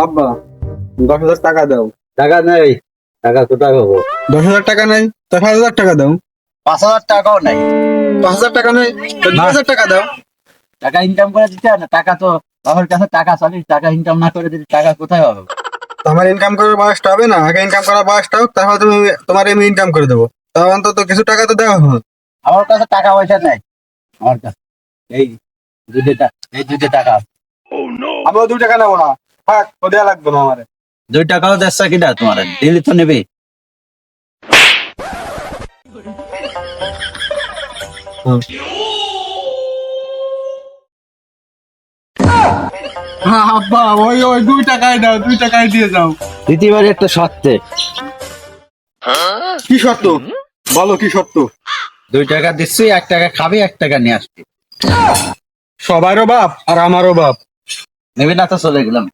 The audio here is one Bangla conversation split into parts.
আব্বা দশ হাজার টাকা দাও। টাকা নেই টাকা কোথায় পাবো? দশ হাজার টাকা নেই তো পাঁচ হাজার টাকা দাও। পাঁচ হাজার টাকাও নাই। পাঁচ হাজার টাকা নেই তো দু হাজার টাকা দাও। টাকা ইনকাম করে দিতে হবে না টাকা তো বাবার কাছে টাকা চালি টাকা ইনকাম না করে দিলে টাকা কোথায় পাবো? তোমার ইনকাম করার বয়সটা হবে না আগে ইনকাম করার বয়সটা হোক তারপর তুমি তোমার আমি ইনকাম করে দেবো। তাও অন্তত কিছু টাকা তো দেওয়া হোক। আমার কাছে টাকা পয়সা নাই আমার কাছে। এই দুধে টা- এই দুধে টাকা। আছে। আমিও দু টাকা নেব না। থাক ও লাগবে না আমার। দুই টাকাও দেড়শো কিনা তোমার দিল্লি তো নেবে। হ্যাঁ। আব্বা ওই ওই দুই টাকায় দাও দুই টাকায় দিয়ে যাও। দ্বিতীয়বার একটা সত্যে কি শর্ত? বলো কি শর্ত? দুই টাকা দিচ্ছি এক টাকা খাবি এক টাকা নিয়ে আসবি। সবারও বাপ আর আমারও বাপ। নেবে না তো চলে গেলাম।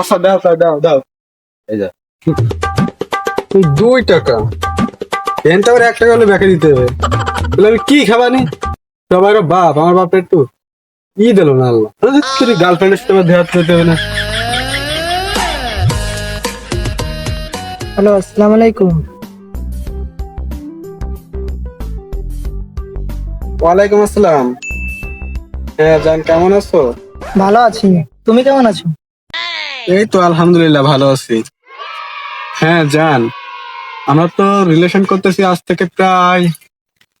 আচ্ছা দাও দাও দাও দাও। এই যে। দুই টাকা। পেনটা আবার এক টাকা হলে ব্যাকে দিতে হবে। বলে আমি কি খাবানি? সবারও বাপ আমার বাপ একটু ই দিল না আল্লাহ। গার্লফ্রেন্ডের সাথে আমার দেহাত পেতে হবে না। হ্যালো আসসালামু আলাইকুম। ওয়ালাইকুম আসসালাম। হ্যাঁ জান কেমন আছো? ভালো আছি। তুমি কেমন আছো? এই তো আলহামদুলিল্লাহ ভালো আছি। হ্যাঁ জান আমরা তো রিলেশন করতেছি আজ থেকে প্রায়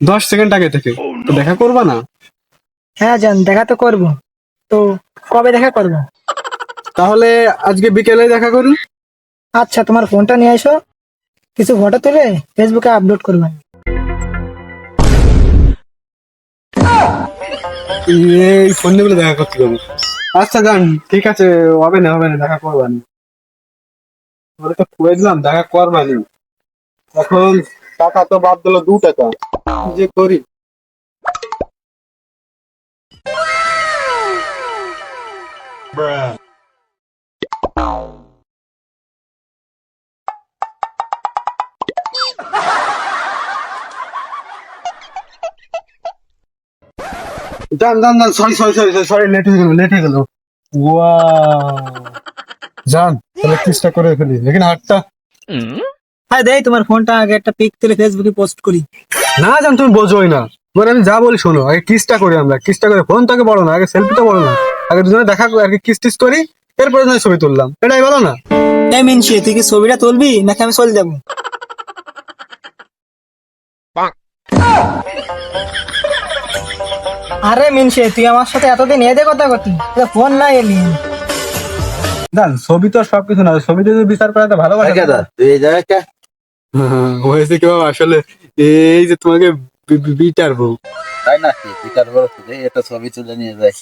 দশ সেকেন্ড আগে থেকে। তো দেখা করবা না? হ্যাঁ জান দেখা তো করব। তো কবে দেখা করব? তাহলে আজকে বিকেলে দেখা করি। আচ্ছা তোমার ফোনটা নিয়ে এসো কিছু ফটো তুলে ফেসবুকে আপলোড করবে। এই ফোন নিয়ে দেখা করতে হবে আচ্ছা যান, ঠিক আছে, হবে না হবে না, দেখা করবানি ওরা তো খুয়ে দিলাম, দেখা করবানি এখন টাকা তো বাদ দিল দু টাকা। যে করি? জান জান জান sorry sorry sorry sorry late হয়ে গেল লেট হয়ে গেল। জান তাহলে চেষ্টা করে ফেলি। লেকিন হাটটা হ্যাঁ দেই তোমার ফোনটা আগে একটা পিক তুলে ফেসবুকে পোস্ট করি। না জান তুমি বোঝোই না। এবার আমি যা বলি শোনো আগে কিসটা করি আমরা? কিসটা করে? ফোন তাকে বড় না আগে সেলফিটা বড় না। আগে দুজনে দেখা করে আর কি কিস টিস করি এরপরে নয় ছবি তুললাম। এটাই বলো না? এই মিনসি তুই কি ছবিটা তুলবি নাকি আমি চলে যাব? আরে মিনসে তুই আমার সাথে এতদিন এদে কথা করতি? ফোন না এলি। ছবি তো সবকিছু না ছবিতে যদি বিচার করা তো এই দাদা, তুই এই হ্যাঁ, হয়েছে কি বাবা আসলে এই যে তোমাকে বিটার বউ। তাই না কি পিতার বড় তুই এটা ছবি তুলে নিয়ে যাই।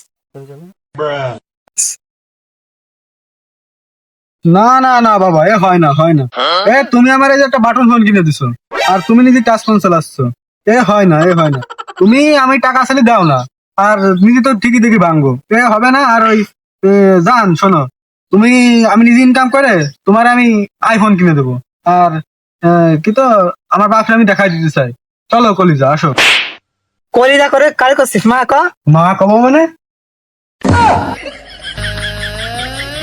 না না না বাবা এ হয় না হয় না। এ তুমি আমার এই যে একটা বাটন ফোন কিনে দিছো আর তুমি নিজে টাচ ফোন চালাচ্ছ এ হয় না এ হয় না। তুমি আমি টাকা আসলে দাও না। আর নিজে তো ঠিকই দেখি ভাঙবো এ হবে না? আর ওই জান শোনো। তুমি আমি নিজে ইনকাম করে তোমার আমি আইফোন কিনে দেবো। আর কি তো আমার বাপরে আমি দেখাই দিতে চাই। চলো কলিজা আসো। কলিদা করে কার করছিস? মা ক? মা কব মানে?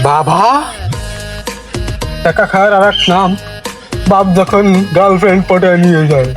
বাবা? টাকা খাওয়ার আর এক নাম। বাপ যখন গার্লফ্রেন্ড পটে নিয়ে যায়।